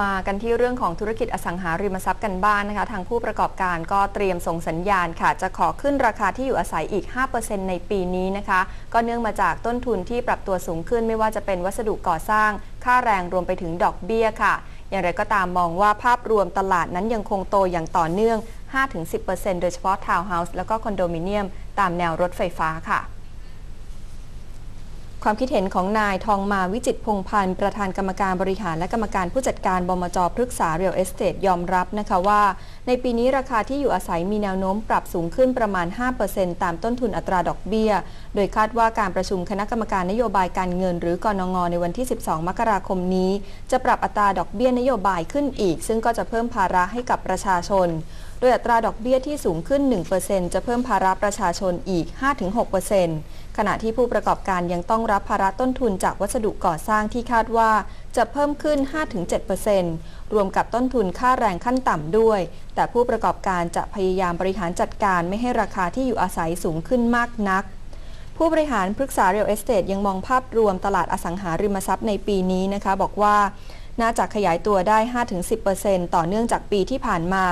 มากันที่เรื่องของธุรกิจอสังหาริมทรัพย์กันบ้างนนะคะ ทางผู้ประกอบการก็เตรียมส่งสัญญาณค่ะ จะขอขึ้นราคาที่อยู่อาศัยอีก 5%ในปีนี้นะคะ ก็เนื่องมาจากต้นทุนที่ปรับตัวสูงขึ้นไม่ว่าจะเป็นวัสดุก่อสร้าง ค่าแรงรวมไปถึงดอกเบี้ยค่ะ อย่างไรก็ตามมองว่าภาพรวมตลาดนั้นยังคงโตอย่างต่อเนื่อง 5-10%โดยเฉพาะทาวน์เฮาส์แล้วก็คอนโดมิเนียม ตามแนวรถไฟฟ้าค่ะ ความคิดเห็นของนายทองมาวิจิตพงพันธ์ประธานกรรมการบริหารและกรรมการผู้จัดการบมจพฤกษาเรียลเอสเตทยอมรับนะคะว่า ในปีนี้ราคาที่อยู่อาศัยมีแนวโน้มปรับสูงขึ้นประมาณ 5%ตามต้นทุนอัตราดอกเบี้ย โดยคาดว่าการประชุมคณะกรรมการนโยบายการเงิน หรือกนงในวันที่ 12 มกราคมนี้ จะปรับอัตราดอกเบี้ยนโยบายขึ้นอีก ซึ่งก็จะเพิ่มภาระให้กับประชาชน โดยอัตราดอกเบี้ยที่สูงขึ้น 1%จะเพิ่มภาระประชาชนอีก 5-6%ขณะที่ผู้ประกอบการยังต้องรับภาระต้นทุนจากวัสดุก่อสร้างที่คาดว่าจะเพิ่มขึ้น 5-7%รวมกับต้นทุนค่าแรงขั้นต่ำด้วย แต่ผู้ประกอบการจะพยายามบริหารจัดการไม่ให้ราคาที่อยู่อาศัยสูงขึ้นมากนัก ผู้บริหารปรึกษาเรียลเอสเตทยังมองภาพรวมตลาดอสังหาริมทรัพย์ในปีนี้นะคะ บอกว่าน่าจะขยายตัวได้ 5-10%ต่อเนื่องจากปีที่ผ่านมา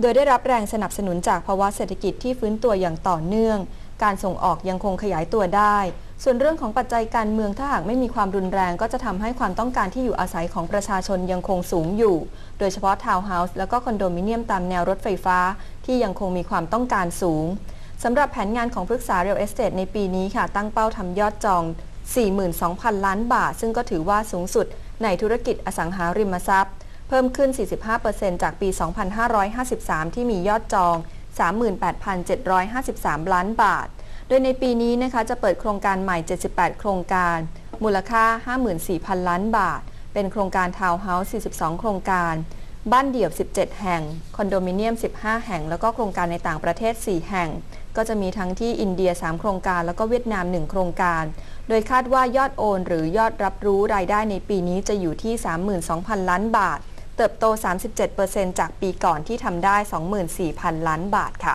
โดยได้รับแรงสนับสนุนจากภาวะเศรษฐกิจที่ฟื้นตัวอย่างต่อเนื่อง การส่งออกยังคงขยายตัวได้ ส่วนเรื่องของปัจจัยการเมืองถ้าหากไม่มีความรุนแรง ก็จะทำให้ความต้องการที่อยู่อาศัยของประชาชนยังคงสูงอยู่ โดยเฉพาะทาวน์เฮาส์แล้วก็คอนโดมิเนียมตามแนวรถไฟฟ้า ที่ยังคงมีความต้องการสูงสำหรับแผนงานของพฤกษาเรียลเอสเตทในปีนี้ค่ะ ตั้งเป้าทำยอดจอง 42,000 ล้านบาท ซึ่งก็ถือว่าสูงสุดในธุรกิจอสังหาริมทรัพย์ เพิ่มขึ้น 45%จากปี 2553 ที่มียอดจอง 38,753 ล้านบาท โดยในปีนี้นะคะจะเปิดโครงการใหม่ 78 โครงการ มูลค่า 54,000 ล้านบาท เป็นโครงการทาวน์เฮาส์ 42 โครงการ บ้านเดี่ยว 17 แห่ง คอนโดมิเนียม 15 แห่ง แล้วก็โครงการในต่างประเทศ 4 แห่ง ก็จะมีทั้งที่อินเดีย 3 โครงการ แล้วก็เวียดนาม 1 โครงการ โดยคาดว่ายอดโอน หรือยอดรับรู้รายได้ในปีนี้จะอยู่ที่ 32,000 ล้านบาท เติบโต 37%จากปีก่อนที่ทำได้ 24,000 ล้านบาทค่ะ